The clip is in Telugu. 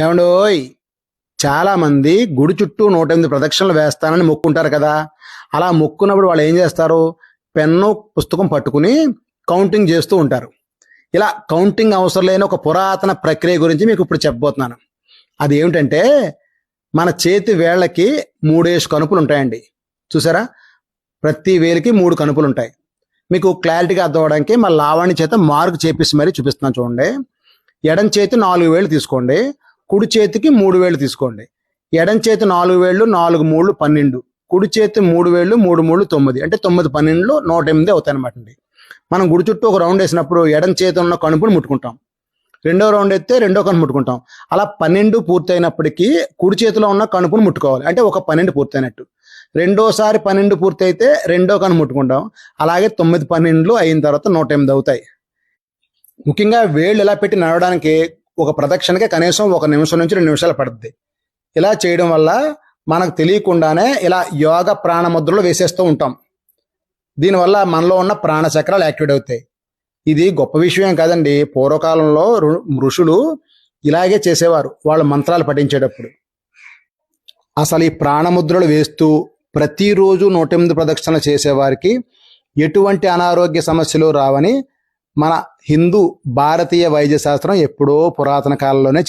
ఏమండోయ్ చాలామంది గుడి చుట్టూ నూట ఎనిమిది ప్రదక్షిణలు వేస్తానని మొక్కుంటారు కదా. అలా మొక్కున్నప్పుడు వాళ్ళు ఏం చేస్తారు? పెన్ను పుస్తకం పట్టుకుని కౌంటింగ్ చేస్తూ ఉంటారు. ఇలా కౌంటింగ్ అవసరం లేని ఒక పురాతన ప్రక్రియ గురించి మీకు ఇప్పుడు చెప్పబోతున్నాను. అది ఏమిటంటే మన చేతి వేళ్ళకి మూడేసి కనుపులు ఉంటాయండి. చూసారా? ప్రతి వేలికి మూడు కనుపులు ఉంటాయి. మీకు క్లారిటీగా అర్థవడానికి మన మా లావాణి చేత మార్కు చేపిసి మరీ చూపిస్తున్నాను చూడండి. ఎడం చేతి నాలుగు వేలు తీసుకోండి. కుడి చేతికి మూడు వేలు తీసుకోండి. ఎడం చేతి నాలుగు వేళ్ళు నాలుగు మూడు పన్నెండు. కుడి చేతి మూడు వేళ్ళు మూడు మూడు తొమ్మిది. అంటే తొమ్మిది పన్నెండులో నూట ఎనిమిది అవుతాయి అనమాట అండి మనం గుడి చుట్టూ ఒక రౌండ్ వేసినప్పుడు ఎడం చేతి ఉన్న కణుపుని ముట్టుకుంటాం. రెండో రౌండ్ ఎత్తే రెండో కణుపు ముట్టుకుంటాం. అలా పన్నెండు పూర్తయినప్పటికీ కుడి చేతిలో ఉన్న కణుపుని ముట్టుకోవాలి. అంటే ఒక పన్నెండు పూర్తయినట్టు. రెండోసారి పన్నెండు పూర్తయితే రెండో కను ముట్టుకుంటాం. అలాగే తొమ్మిది పన్నెండులు అయిన తర్వాత నూట ఎనిమిది అవుతాయి. ముఖ్యంగా వేళ్ళు ఇలా పెట్టి నడవడానికి ఒక ప్రదక్షిణకి కనీసం ఒక నిమిషం నుంచి రెండు నిమిషాలు పడుతుంది ఇలా చేయడం వల్ల మనకు తెలియకుండానే ఇలా యోగ ప్రాణముద్రలు వేసేస్తూ ఉంటాం. దీనివల్ల మనలో ఉన్న ప్రాణచక్రాలు యాక్టివేట్ అవుతాయి. ఇది గొప్ప విషయం కాదండి. పూర్వకాలంలో ఋషులు ఇలాగే చేసేవారు. వాళ్ళు మంత్రాలు పఠించేటప్పుడు. అసలు ఈ ప్రాణముద్రలు వేస్తూ ప్రతిరోజు నూట ఎనిమిది ప్రదక్షిణలు చేసేవారికి ఎటువంటి అనారోగ్య సమస్యలు రావని మన హిందూ భారతీయ వైద్య శాస్త్రం ఎప్పుడో పురాతన కాలంలోనే